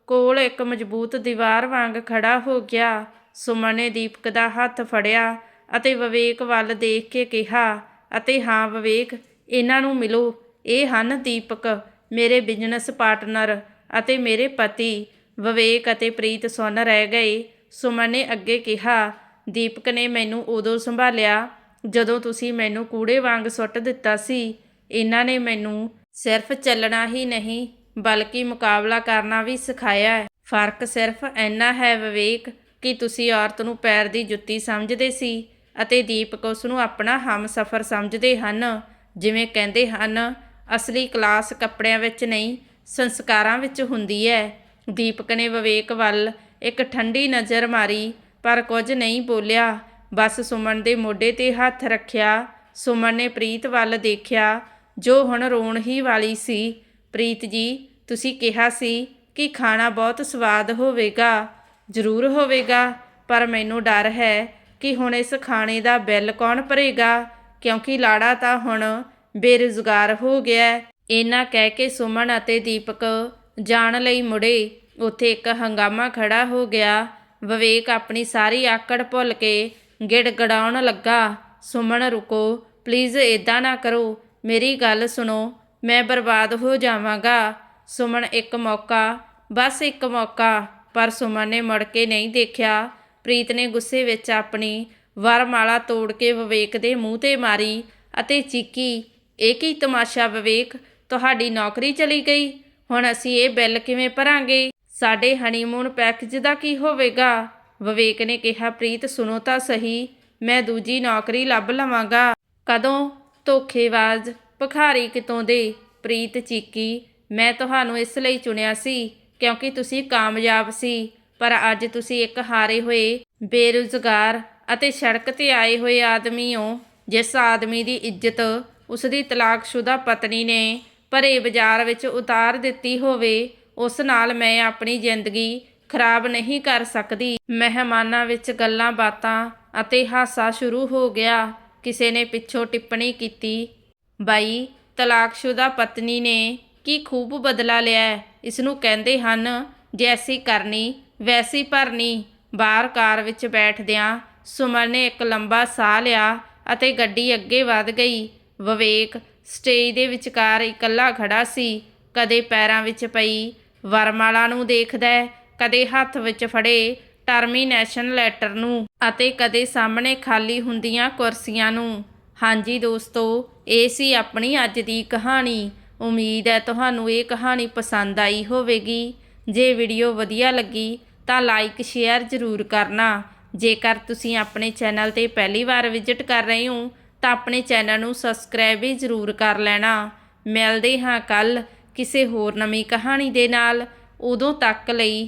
ਕੋਲ ਇੱਕ ਮਜ਼ਬੂਤ ਦੀਵਾਰ ਵਾਂਗ ਖੜਾ ਹੋ ਗਿਆ। ਸੁਮਨ ਨੇ ਦੀਪਕ ਦਾ ਹੱਥ ਫੜਿਆ ਅਤੇ ਵਿਵੇਕ ਵੱਲ ਦੇਖ ਕੇ ਕਿਹਾ, ਅਤੇ ਹਾਂ ਵਿਵੇਕ, ਇਹਨਾਂ ਨੂੰ ਮਿਲੋ। ਇਹ ਹਨ ਦੀਪਕ, ਮੇਰੇ ਬਿਜ਼ਨਸ ਪਾਰਟਨਰ ਅਤੇ ਮੇਰੇ ਪਤੀ। ਵਿਵੇਕ ਅਤੇ ਪ੍ਰੀਤ ਸੁਣ ਰਹਿ ਗਏ। ਸੁਮਨ ਨੇ ਅੱਗੇ ਕਿਹਾ, ਦੀਪਕ ਨੇ ਮੈਨੂੰ ਉਦੋਂ ਸੰਭਾਲਿਆ ਜਦੋਂ ਤੁਸੀਂ ਮੈਨੂੰ ਕੂੜੇ ਵਾਂਗ ਸੁੱਟ ਦਿੱਤਾ ਸੀ। ਇਹਨਾਂ ਨੇ ਮੈਨੂੰ ਸਿਰਫ ਚੱਲਣਾ ਹੀ ਨਹੀਂ, ਬਲਕਿ ਮੁਕਾਬਲਾ ਕਰਨਾ ਵੀ ਸਿਖਾਇਆ ਹੈ। ਫ਼ਰਕ ਸਿਰਫ ਇੰਨਾ ਹੈ ਵਿਵੇਕ ਕਿ ਤੁਸੀਂ ਔਰਤ ਨੂੰ ਪੈਰ ਦੀ ਜੁੱਤੀ ਸਮਝਦੇ ਸੀ ਅਤੇ ਦੀਪਕ ਉਸ ਨੂੰ ਆਪਣਾ ਹਮਸਫਰ ਸਮਝਦੇ ਹਨ, ਜਿਵੇਂ ਕਹਿੰਦੇ ਹਨ, ਅਸਲੀ ਕਲਾਸ ਕੱਪੜਿਆਂ ਵਿੱਚ ਨਹੀਂ, ਸੰਸਕਾਰਾਂ ਵਿੱਚ ਹੁੰਦੀ ਹੈ। ਦੀਪਕ ਨੇ ਵਿਵੇਕ ਵੱਲ ਇੱਕ ਠੰਡੀ ਨਜ਼ਰ ਮਾਰੀ, ਪਰ ਕੁਝ ਨਹੀਂ ਬੋਲਿਆ। ਬਸ ਸੁਮਨ ਦੇ ਮੋਢੇ ਤੇ ਹੱਥ ਰੱਖਿਆ। ਸੁਮਨ ਨੇ ਪ੍ਰੀਤ ਵੱਲ ਦੇਖਿਆ। ਜੋ ਹੁਣ ਰੋਣ ਹੀ ਵਾਲੀ ਸੀ। ਪ੍ਰੀਤ ਜੀ, ਤੁਸੀਂ ਕਿਹਾ ਸੀ ਕਿ ਖਾਣਾ ਬਹੁਤ ਸਵਾਦ ਹੋਵੇਗਾ, ਜ਼ਰੂਰ ਹੋਵੇਗਾ, ਪਰ ਮੈਨੂੰ ਡਰ ਹੈ ਕਿ ਹੁਣ ਇਸ ਖਾਣੇ ਦਾ ਬਿੱਲ ਕੌਣ ਭਰੇਗਾ, ਕਿਉਂਕਿ ਲਾੜਾ ਤਾਂ ਹੁਣ ਬੇਰੁਜ਼ਗਾਰ ਹੋ ਗਿਆ ਇਹਨਾਂ ਕਹਿ ਕੇ ਸੁਮਨ ਅਤੇ ਦੀਪਕ ਜਾਣ ਲਈ ਮੁੜੇ। ਉੱਥੇ ਇੱਕ ਹੰਗਾਮਾ ਖੜਾ ਹੋ ਗਿਆ। ਵਿਵੇਕ ਆਪਣੀ ਸਾਰੀ ਆਕੜ ਭੁੱਲ ਕੇ ਗਿੜਗੜਾਉਣ ਲੱਗਾ। ਸੁਮਨ, ਰੁਕੋ ਪਲੀਜ਼ ਇਦਾਂ ਨਾ ਕਰੋ। ਮੇਰੀ ਗੱਲ ਸੁਣੋ, ਮੈਂ ਬਰਬਾਦ ਹੋ ਜਾਵਾਂਗਾ। ਸੁਮਨ ਇੱਕ ਮੌਕਾ, ਬਸ ਇੱਕ ਮੌਕਾ, ਪਰ ਸੁਮਨ ਨੇ ਮੁੜ ਕੇ ਨਹੀਂ ਦੇਖਿਆ। ਪ੍ਰੀਤ ਨੇ ਗੁੱਸੇ ਵਿੱਚ ਆਪਣੀ ਵਰਮਾਲਾ ਤੋੜ ਕੇ ਵਿਵੇਕ ਦੇ ਮੂੰਹ ਤੇ ਮਾਰੀ ਅਤੇ ਚੀਕੀ, ਇਹ ਕੀ ਤਮਾਸ਼ਾ ਵਿਵੇਕ, ਤੁਹਾਡੀ ਨੌਕਰੀ ਚਲੀ ਗਈ? ਹੁਣ ਅਸੀਂ ਇਹ ਬਿੱਲ ਕਿਵੇਂ ਭਰਾਂਗੇ? ਸਾਡੇ ਹਨੀਮੂਨ ਪੈਕੇਜ ਦਾ ਕੀ ਹੋਵੇਗਾ? ਵਿਵੇਕ ਨੇ ਕਿਹਾ, ਪ੍ਰੀਤ, ਸੁਣੋ ਤਾਂ ਸਹੀ, ਮੈਂ ਦੂਜੀ ਨੌਕਰੀ ਲੱਭ ਲਵਾਂਗਾ। ਕਦੋਂ ਧੋਖੇਬਾਜ਼, ਭਖਾਰੀ ਕਿਤੋਂ ਦੇ? ਪ੍ਰੀਤ ਚੀਕੀ, ਮੈਂ ਤੁਹਾਨੂੰ ਇਸ ਲਈ ਚੁਣਿਆ ਸੀ ਕਿਉਂਕਿ ਤੁਸੀਂ ਕਾਮਯਾਬ ਸੀ, ਪਰ ਅੱਜ ਤੁਸੀਂ ਇੱਕ ਹਾਰੇ ਹੋਏ, ਬੇਰੁਜ਼ਗਾਰ ਅਤੇ ਸੜਕ ਤੇ ਆਏ ਹੋਏ ਆਦਮੀ ਹੋ, ਜਿਸ ਆਦਮੀ ਦੀ ਇੱਜ਼ਤ ਉਸ ਦੀ ਤਲਾਕਸ਼ੁਦਾ ਪਤਨੀ ਨੇ ਭਰੇ ਬਾਜ਼ਾਰ ਵਿੱਚ ਉਤਾਰ ਦਿੱਤੀ ਹੋਵੇ, ਉਸ ਨਾਲ ਮੈਂ ਆਪਣੀ ਜ਼ਿੰਦਗੀ ਖਰਾਬ ਨਹੀਂ ਕਰ ਸਕਦੀ। ਮਹਿਮਾਨਾਂ ਵਿੱਚ ਗੱਲਾਂ ਬਾਤਾਂ ਅਤੇ ਹਾਸਾ ਸ਼ੁਰੂ ਹੋ ਗਿਆ। ਕਿਸੇ ਨੇ ਪਿੱਛੋਂ ਟਿੱਪਣੀ ਕੀਤੀ, ਬਾਈ, ਤਲਾਕਸ਼ੁਦਾ ਪਤਨੀ ਨੇ ਕੀ ਖੂਬ ਬਦਲਾ ਲਿਆ ਹੈ। ਇਸ ਨੂੰ ਕਹਿੰਦੇ ਹਨ ਜੈਸੀ ਕਰਨੀ, ਵੈਸੀ ਭਰਨੀ। ਬਾਹਰ ਕਾਰ ਵਿੱਚ ਬੈਠਦਿਆਂ ਸੁਮਨ ਨੇ ਇੱਕ ਲੰਬਾ ਸਾਹ ਲਿਆ ਅਤੇ ਗੱਡੀ ਅੱਗੇ ਵਧ ਗਈ। ਵਿਵੇਕ ਸਟੇਜ ਦੇ ਵਿਚਕਾਰ ਇਕੱਲਾ ਖੜਾ ਸੀ। ਕਦੇ ਪੈਰਾਂ ਵਿੱਚ ਪਈ, ਵਰਮਾਲਾ ਨੂੰ ਦੇਖਦਾ ਕਦੇ ਹੱਥ ਵਿੱਚ ਫੜੇ ਟਰਮੀਨੇਸ਼ਨ ਲੈਟਰ ਨੂੰ ਅਤੇ ਕਦੇ ਸਾਹਮਣੇ ਖਾਲੀ ਹੁੰਦੀਆਂ ਕੁਰਸੀਆਂ ਨੂੰ। ਹਾਂਜੀ ਦੋਸਤੋ, ਇਹ ਸੀ ਆਪਣੀ ਅੱਜ ਦੀ ਕਹਾਣੀ। ਉਮੀਦ ਹੈ ਤੁਹਾਨੂੰ ਇਹ ਕਹਾਣੀ ਪਸੰਦ ਆਈ ਹੋਵੇਗੀ। ਜੇ ਵੀਡੀਓ ਵਧੀਆ ਲੱਗੀ ਤਾਂ ਲਾਈਕ, ਸ਼ੇਅਰ ਜ਼ਰੂਰ ਕਰਨਾ। ਜੇਕਰ ਤੁਸੀਂ ਆਪਣੇ ਚੈਨਲ ਤੇ ਪਹਿਲੀ ਵਾਰ ਵਿਜ਼ਿਟ ਕਰ ਰਹੇ ਹੋ ਤਾਂ ਆਪਣੇ ਚੈਨਲ ਨੂੰ ਸਬਸਕ੍ਰਾਈਬ ਵੀ ਜ਼ਰੂਰ ਕਰ ਲੈਣਾ। ਮਿਲਦੇ ਹਾਂ ਕੱਲ ਕਿਸੇ ਹੋਰ ਨਵੀਂ ਕਹਾਣੀ ਦੇ ਨਾਲ। ਉਦੋਂ ਤੱਕ ਲਈ